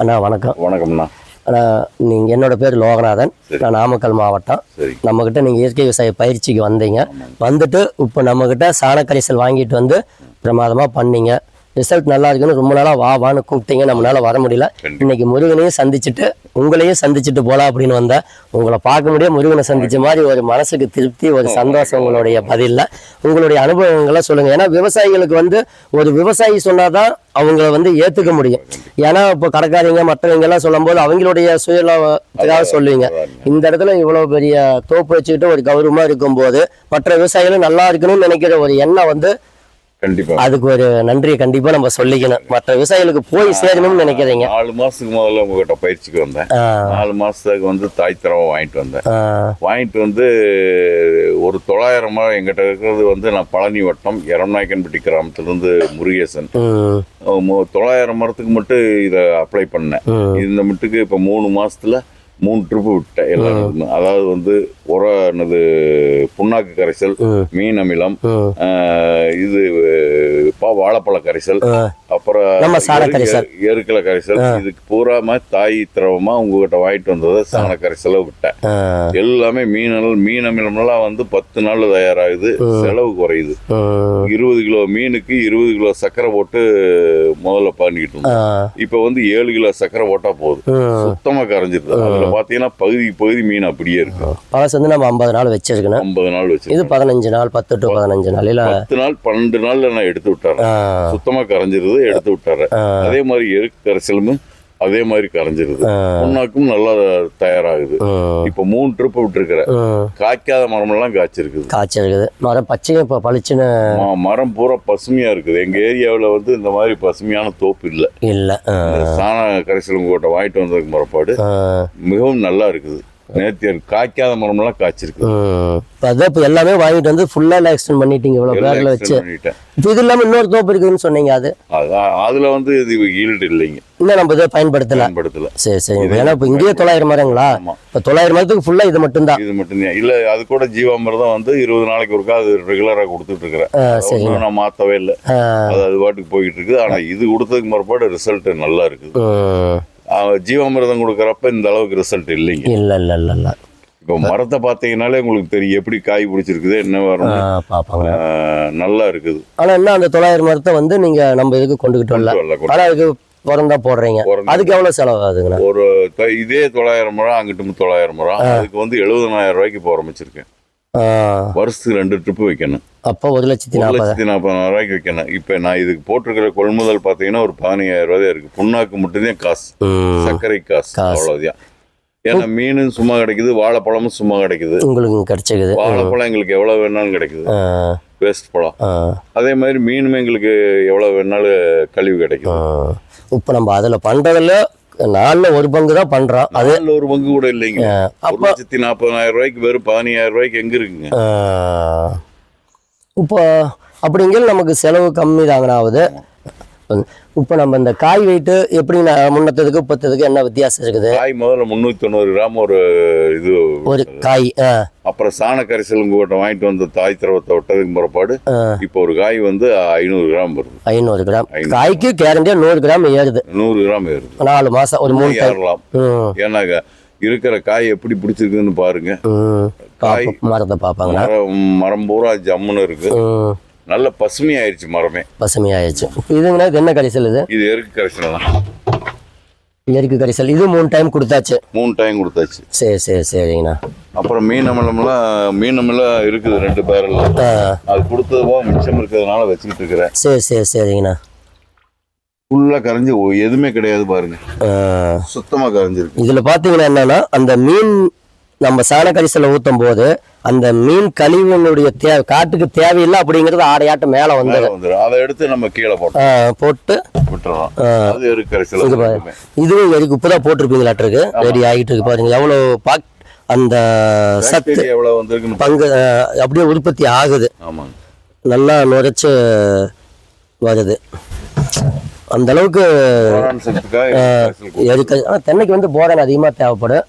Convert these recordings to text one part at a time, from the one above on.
அண்ணா வணக்கம். வணக்கம்ண்ணா. அண்ணா நீங்கள் என்னோட பேர் லோகநாதன். நான் நாமக்கல் மாவட்டம். நம்மக்கிட்ட நீங்கள் இயற்கை விவசாய பயிற்சிக்கு வந்தீங்க. வந்துட்டு இப்போ நம்மக்கிட்ட சாண கரைசல் வாங்கிட்டு வந்து பிரமாதமாக பண்ணீங்க. ரிசல்ட் நல்லா இருக்குன்னு ரொம்ப நாளாக வா வான்னு கூப்பிட்டீங்க. நம்மளால வர முடியல. இன்னைக்கு முருகனையும் சந்திச்சுட்டு உங்களையும் சந்திச்சுட்டு போகலாம் அப்படின்னு வந்தேன் உங்களை பார்க்க முடியாது முருகனை சந்திச்ச மாதிரி ஒரு மனசுக்கு திருப்தி ஒரு சந்தோஷம் உங்களுடைய பதிலில். உங்களுடைய அனுபவங்களை சொல்லுங்கள் ஏன்னா விவசாயிகளுக்கு வந்து ஒரு விவசாயி சொன்னாதான் அவங்கள வந்து ஏற்றுக்க முடியும். ஏன்னா இப்போ கடைக்காரங்க மற்றவங்க எல்லாம் சொல்லும்போது அவங்களுடைய சுயலாக சொல்லுவீங்க. இந்த இடத்துல இவ்வளவு பெரிய தோப்பு வச்சுக்கிட்டு ஒரு கௌரவமா இருக்கும்போது மற்ற விவசாயிகளும் நல்லா இருக்கணும்னு நினைக்கிற ஒரு எண்ணம் வந்து கண்டிப்பா. அதுக்கு ஒரு நன்றியை கண்டிப்பா நம்ம சொல்லிக்கணும். மற்ற விவசாயிகளுக்கு போய் சேரணும்னு நினைக்கிறீங்க நாலு மாசத்துக்கு முதல்ல உங்ககிட்ட பயிற்சிக்கு வந்தேன். நாலு மாசத்துக்கு வந்து தாய் தரவை வாங்கிட்டு வந்தேன். வாங்கிட்டு வந்து ஒரு தொள்ளாயிரம் மரம் எங்கிட்ட இருக்கிறது வந்து நான் பழனி வட்டம் எரநாயக்கன்பட்டி கிராமத்துலேருந்து முருகேசன். தொள்ளாயிரம் மரத்துக்கு மட்டும் இதை அப்ளை பண்ணேன். இந்த மட்டுக்கு இப்போ மூணு மாசத்துல மூணு ட்ரிப்பு விட்டேன் எல்லாருக்குமே அதாவது வந்து உர என்னது புண்ணாக்கு கரைசல் மீன் அமிலம் இது பா வாழைப்பழ கரைசல் அப்புறம். எருக்கலை கரைசல். இதுக்கு பூராம தாய் திரவமா உங்ககிட்ட வாங்கிட்டு வந்ததை சாண கரைசலை விட்டேன். எல்லாமே மீனல் மீன் அமிலம்லாம் வந்து பத்து நாள் தயாராகுது. செலவு குறையுது. இருபது கிலோ மீனுக்கு இருபது கிலோ சர்க்கரை போட்டு முதல்ல பண்ணிக்கிட்டு இருந்தோம். இப்போ வந்து ஏழு கிலோ சர்க்கரை போட்டா போதும். சுத்தமா கரைஞ்சிருது. அதுல பாத்தீங்கன்னா பகுதி பகுதி மீன் அப்படியே இருக்கு. பழசு வந்து நம்ம ஐம்பது நாள் வச்சிருக்கணும். ஐம்பது நாள் வச்சு இது பதினஞ்சு நாள் பத்து டு பதினஞ்சு நாள். இல்ல பத்து நாள் பன்னெண்டு நாள்ல நான் எடுத்து விட்டாரேன் ஆ, சுத்தமா கரைஞ்சிருது எடுத்து விட்டாரேன் ஆ, அதே மாதிரி எருக்கு கரைசலும் அதே மாதிரி கரைஞ்சிருது புண்ணாக்கும் நல்லா தயாராகுது. இப்போ மூணு ட்ரிப் விட்டுருக்கிறேன். ம். காய்க்காத மரமெல்லாம் காய்ச்சிருக்குது. காய்ச்சல் இருக்குது மரம் பச்சையும் இப்போ பளிச்சுன்னு? மரம் பூரா பசுமையா இருக்குது. எங்க ஏரியாவில் வந்து இந்த மாதிரி பசுமையான தோப்பு இல்லை. இல்லை சாண கரைசல் உங்கள்கிட்ட வாங்கிட்டு வந்ததுக்கு மரப்பாடு மிகவும் நல்லா இருக்குது. நேர்த்தியா இருக்கு காய்க்காத மரமெல்லாம் காய்ச்சிருக்கு. அதான் இப்போ எல்லாமே வாங்கிட்டு வந்து ஃபுல்லாக எக்ஸ்டெண்ட் பண்ணிட்டீங்க இவ்வளோ பேரில் வச்சு. இப்போ இது இல்லாமல் இன்னொரு தோப்பு இருக்குதுன்னு சொன்னீங்க அது. அதான் அதுல வந்து இது ஈல்டு இல்லைங்க. இன்னும் நம்ம இதை பயன்படுத்தல. பயன்படுத்தல. சரி சரி. ஏன்னா இப்போ இங்கேயே தொள்ளாயிரம் மரங்களா? இப்போ தொள்ளாயிரம் மரத்துக்கு ஃபுல்லாக இது மட்டும்தான். இது மட்டும்தான். இல்ல அது கூட ஜீவாமிர்தம் வந்து இருபது நாளைக்கு ஒருக்கா அது ரெகுலரா கொடுத்துட்டு இருக்கிறேன். நான் மாத்தவே இல்லை. அது அது பாட்டுக்கு போயிட்டு இருக்குது. ஆனா இது கொடுத்ததுக்கு மறுபாடு ரிசல்ட் நல்லா இருக்குது. ஜீவாமிர்தம் கொடுக்கறப்ப இந்த அளவுக்கு ரிசல்ட் இல்லைங்க. இல்ல இல்ல இல்ல இல்ல. இப்போ மரத்தை பார்த்தீங்கன்னாலே உங்களுக்கு தெரியும் எப்படி காய் பிடிச்சிருக்குது என்ன வரும் ஆ, நல்லா இருக்குது. ஆனா என்ன அந்த தொள்ளாயிரம் மரத்தை வந்து நீங்க நம்ம இதுக்கு கொண்டுகிட்டு வரல. வரல, கொண்டு- ஆனா அதுக்கு பிறந்தா போடுறீங்க. அதுக்கு எவ்வளவு செலவு ஆகுதுங்கண்ணா ஒரு இதே தொள்ளாயிரம் முறம் அங்கிட்டும் தொள்ளாயிரம் முறம் அதுக்கு வந்து எழுபதனாயிரம் ரூபாய்க்கு ஆரம்பிச்சிருக்கேன். ஆ, வருஷத்துக்கு ரெண்டு ட்ரிப்பு வைக்கணும். அப்போ ஒரு லட்சத்தி ஒரு லட்சத்தி நாற்பதாயிரம் ரூபாய்க்கு வைக்கணும். இப்போ நான் இதுக்கு போட்டிருக்கிற கொள்முதல் பார்த்தீங்கன்னா ஒரு பதினஞ்சாயிரம் ரூபாய் தான் இருக்கு. புண்ணாக்கு மட்டும்தான் காசு. சர்க்கரை காசு. அவ்வளோதான் ஏன்னா மீனும் சும்மா கிடைக்குது வாழைப்பழமும் சும்மா கிடைக்குது. உங்களுக்கு கிடைச்சிக்குது வாழைப்பழம் எங்களுக்கு எவ்வளோ வேணாலும் கிடைக்குது. வேஸ்ட் பழம். அதே மாதிரி மீனுமே எங்களுக்கு எவ்வளோ வேணாலும் கழிவு கிடைக்குது. ஆ. இப்போ நம்ம அதுல பண்றதுல நாலுல ஒரு பங்கு தான் பண்றோம் அது ஒரு பங்கு கூட இல்லைங்க. ஒரு அப்போ லட்சத்தி நாற்பதாயிரம் ரூபாய்க்கு வெறும் பதினஞ்சாயிரம் ரூபாய்க்கு எங்க இருக்குங்க? இப்போ அப்படிங்கிற நமக்கு செலவு கம்மி தாங்கண்ணா ஆகுது. இப்போ நம்ம இந்த காய் வெயிட்டு எப்படி முன்னத்ததுக்கு இப்பத்ததுக்கு என்ன வித்தியாசம் இருக்குது? காய் முதல்ல முந்நூற்றி தொண்ணூறு கிராம் ஒரு இது ஒரு காய் அப்புறம் சாண கரைசல் உங்ககிட்ட வாங்கிட்டு வந்த தாய் திரவத்தை விட்டதுக்கு பிறப்பாடு ஆ, இப்போ ஒரு காய் வந்து ஐநூறு கிராம் வருது. ஐநூறு கிராம். காய்க்கு கேரண்டியா நூறு கிராம் ஏறுது. நூறு கிராம் ஏறுது. நாலு மாசம் ஒரு மூணு ஏறலாம். ம் ஏன்னா க- இருக்கிற காய் எப்படி பிடிச்சிருக்குன்னு பாருங்க. காய். மரத்தை பார்ப்பாங்களா? மரம் பூரா ஜம்முன்னு இருக்கு. நல்ல பசுமையாயிருச்சு மரமே. பசுமையாயிடுச்சு இப்போ இதுங்கண்ணா இது என்ன கரைசல் இது? இது எருக்கு கரைசல் தான். இயற்கை கரைசல். இது மூணு டைம் கொடுத்தாச்சு. மூணு டைம் கொடுத்தாச்சு. சரி சரி சரிங்கண்ணா. அப்புறம் மீன் அமிலம்லாம் மீன் அமிலம் இருக்குது ரெண்டு பேரில் அது கொடுத்தது போக மிச்சம் இருக்கிறதுனால வச்சுக்கிட்டு இருக்கிறேன். சரி சரி சரிங்கண்ணா. ஃபுல்லாக கரைஞ்சி எதுவுமே கிடையாது பாருங்க. சுத்தமாக கரைஞ்சிருக்கு. இதில் பார்த்தீங்கன்னா என்னன்னா அந்த மீன் நம்ம சாண கரிசலில் ஊற்றும் போது அந்த மீன் கழிவுனுடைய தேவை காட்டுக்கு தேவையில்லை அப்படிங்கிறது ஆடையாட்டம் மேலே வந்து மேலே வந்துடும் அதை எடுத்து நம்ம கீழே போட்டோம் போட்டு விட்டுறோம். இதுவும் எதுக்கு இப்போ தான் போட்டிருப்பீங்களாட்டிருக்கு ரெடி ஆகிட்டு இருக்கு பாருங்க. எவ்வளோ பாக் அந்த சத்து பங்கு அப்படியே உற்பத்தி ஆகுது. நல்லா நுரைச்சு வருது. அந்த அளவுக்கு தென்னைக்கு வந்து போரான் அதிகமாக தேவைப்படும்.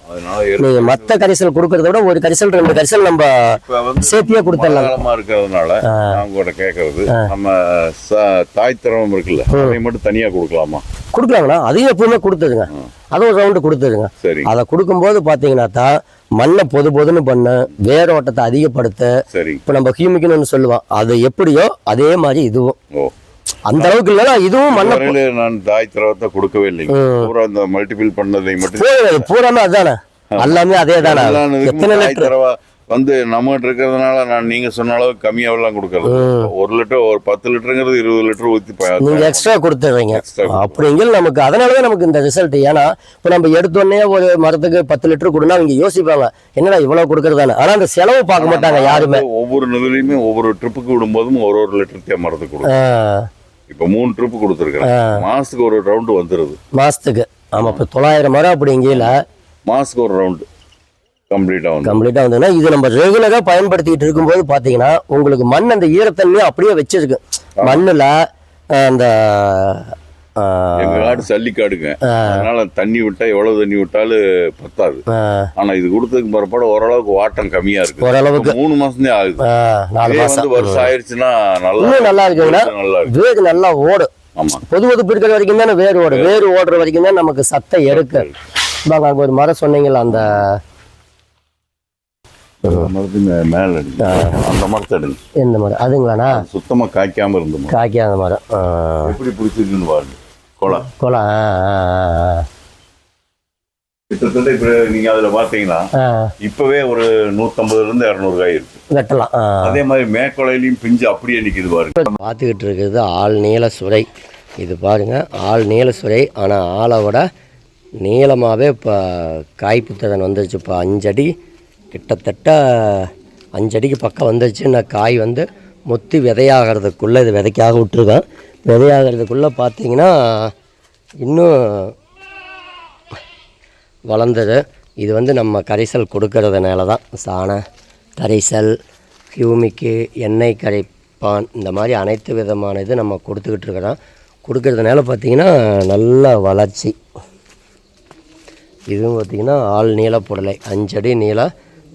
நீங்கள் மற்ற கரிசல் கொடுக்கறத விட ஒரு கரிசல் ரெண்டு கரிசல் நம்ம இப்ப வந்து சேர்த்தியே கொடுத்துடலாம். இருக்கிறதுனால நான் கூட கேட்கறது நம்ம தாய் திரவம் இருக்குல்ல அதை மட்டும் தனியா கொடுக்கலாமா? கொடுக்கலாங்கண்ணா அதையும் எப்பவுமே கொடுத்துருங்க அதை ஒரு ரவுண்டு கொடுத்துருங்க சரி. அதை கொடுக்கும்போது பார்த்தீங்கன்னா தான் மண்ணை பொது பொதுன்னு பண்ணு வேரோட்டத்தை அதிகப்படுத்த சரி. இப்போ நம்ம ஹியூமிக்கணும்னு சொல்லுவோம் அது எப்படியோ அதே மாதிரி இதுவும். அந்த அளவுக்கு இல்லைன்னா இதுவும் மண்ணை நான் தாய் திரவத்தை கொடுக்கவே இல்லைங்க. பூரா இந்த மல்டிபிள் பண்ணதை மட்டும் போய் பூராமே அதுதானே எல்லாமே அதே தானே எத்தனை லிட்டர்? வந்து நம்மகிட்ட இருக்கிறதுனால நான் நீங்க சொன்ன அளவுக்கு கம்மியாவெல்லாம் கொடுக்கறது ஒரு லிட்டர் ஒரு பத்து லிட்டருங்கிறது இருபது லிட்டர் ஊற்றி நீங்க எக்ஸ்ட்ரா கொடுத்துடுறோம். அப்படிங்கிற நமக்கு அதனாலதான் நமக்கு இந்த ரிசல்ட் ஏன்னா இப்போ நம்ம எடுத்தோடனே ஒரு மரத்துக்கு பத்து லிட்டர் கொடுனா அவங்க யோசிப்பாங்க என்னடா இவ்வளவு கொடுக்கறதானே ஆனா அந்த செலவு பார்க்க மாட்டாங்க யாருமே. ஒவ்வொரு இதுலயுமே ஒவ்வொரு ட்ரிப்புக்கு விடும்போதும் ஒரு ஒரு லிட்டர் தேமரத்து கொடுக்கும் ஆஹ், இப்ப மூணு ட்ரிப்பு கொடுத்துருக்கேன். மாசத்துக்கு ஒரு ரவுண்டு வந்துருது. மாசத்துக்கு. ஆமா இப்போ தொள்ளாயிரம் மரம் அப்படிங்கில மாசத்துக்கு ஒரு ரவுண்டு கம்ப்ளீட்டா வந்து. கம்ப்ளீட்டா வந்ததுன்னா இது நம்ம ரெகுலரா பயன்படுத்திட்டு இருக்கும்போது பாத்தீங்கன்னா உங்களுக்கு மண் அந்த ஈரத்தன்மையை அப்படியே வச்சிருக்கு. மண்ணுல அந்த எங்க காடு சல்லிக்காடுங்க. அதனால தண்ணி விட்டா எவ்வளவு தண்ணி விட்டாலும் பத்தாது. ஆனா இது கொடுத்ததுக்கு பிறப்பாடு ஓரளவுக்கு வாட்டம் கம்மியா இருக்கு ஓரளவுக்கு. மூணு மாசம் தான் ஆகுது நாலு மாசம். வருஷம் ஆயிருச்சுன்னா நல்லா நல்லா இருக்குங்கன்னா நல்லா இருக்கு வேர் நல்லா ஓடும். ஆமா. பொது பொதுப்பு இருக்கிற வரைக்கும் தானே வேர் ஓடும். வேர் ஓடுற வரைக்கும் தான் நமக்கு சத்தை எடுக்க பாங்க அங்க ஒரு மரம் சொன்னீங்கல்ல அந்த மேல அந்த மரத்தை எடுங்க. எந்த மரம்? அதுங்களாண்ணா? சுத்தமா காய்க்காம இருந்த காய்க்காத மரம். எப்படி பிடிச்சிருக்குன்னு பாருங்க. குளம் குளம் கிட்டத்தட்ட இப்ப நீங்க அதுல. ஆ, இப்பவே ஒரு நூத்தம்பதுல இருந்து இருநூறு காய் இருக்கு. வெட்டலாம். அதே மாதிரி மேற்கொலையிலையும் பிஞ்சு அப்படியே நிக்குது பாருங்க. பார்த்துக்கிட்டு இருக்கிறது ஆள் நீள சுரை. இது பாருங்க ஆள் நீள சுரை. ஆனால் ஆளை விட நீளமாகவே இப்போ காய் திறன் வந்துருச்சு. இப்போ அஞ்சடி கிட்டத்தட்ட அஞ்சடிக்கு பக்கம் வந்துருச்சு நான் காய் வந்து முத்தி விதையாகிறதுக்குள்ளே இது விதைக்காக விட்டுருக்கேன். விதையாகிறதுக்குள்ளே பார்த்தீங்கன்னா இன்னும் வளர்ந்தது. இது வந்து நம்ம கரைசல் கொடுக்கறதுனால தான் சாண கரைசல் ஹியூமிக்கு எண்ணெய் கரைப்பான் இந்த மாதிரி அனைத்து விதமான இது நம்ம கொடுத்துக்கிட்டு இருக்கிறோம். கொடுக்கறதுனால பார்த்திங்கன்னா நல்ல வளர்ச்சி. இதுவும் பார்த்திங்கன்னா ஆள் நீள புடலை அஞ்சடி நீள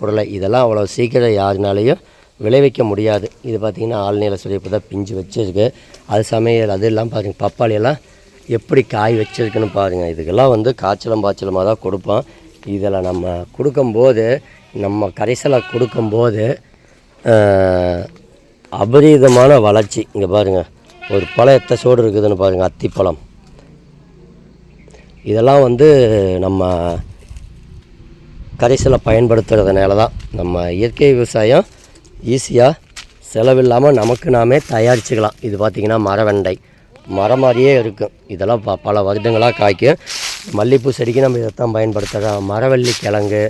புடலை. இதெல்லாம் அவ்வளோ சீக்கிரம் யாருனாலையும் விளைவிக்க முடியாது. இது பார்த்திங்கன்னா ஆள் நீள சொல்லி இப்போ தான் பிஞ்சு வச்சுருக்கு. அது சமையல் அது எல்லாம் பாருங்கள் பப்பாளி எல்லாம் எப்படி காய் வச்சிருக்குன்னு பாருங்கள் இதுக்கெல்லாம் வந்து காய்ச்சலும் பாய்ச்சலமாக தான் கொடுப்போம். இதில் நம்ம கொடுக்கும்போது நம்ம கரைசலை கொடுக்கும்போது அபரீதமான வளர்ச்சி. இங்கே பாருங்கள் ஒரு பழம் எத்த சோடு இருக்குதுன்னு பாருங்கள் அத்திப்பழம். இதெல்லாம் வந்து நம்ம கரைசலை பயன்படுத்துறதுனால தான் நம்ம இயற்கை விவசாயம் ஈஸியாக செலவில்லாமல் நமக்கு நாமே தயாரிச்சுக்கலாம். இது பார்த்திங்கன்னா மரவெண்டை. மரம் மாதிரியே இருக்கும். இதெல்லாம் ப பல வருடங்களாக காய்க்கும். மல்லிகைப்பூ செடிக்கு நம்ம இதைத்தான் பயன்படுத்துகிறோம் மரவள்ளி கிழங்கு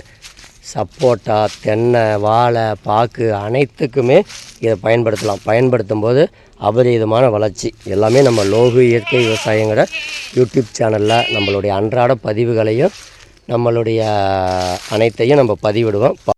சப்போட்டா தென்னை வாழை பாக்கு அனைத்துக்குமே இதை பயன்படுத்தலாம். பயன்படுத்தும் போது அபரீதமான வளர்ச்சி. எல்லாமே நம்ம லோகு இயற்கை விவசாயங்கிற யூடியூப் சேனலில் நம்மளுடைய அன்றாட பதிவுகளையும் நம்மளுடைய அனைத்தையும் நம்ம பதிவிடுவோம்.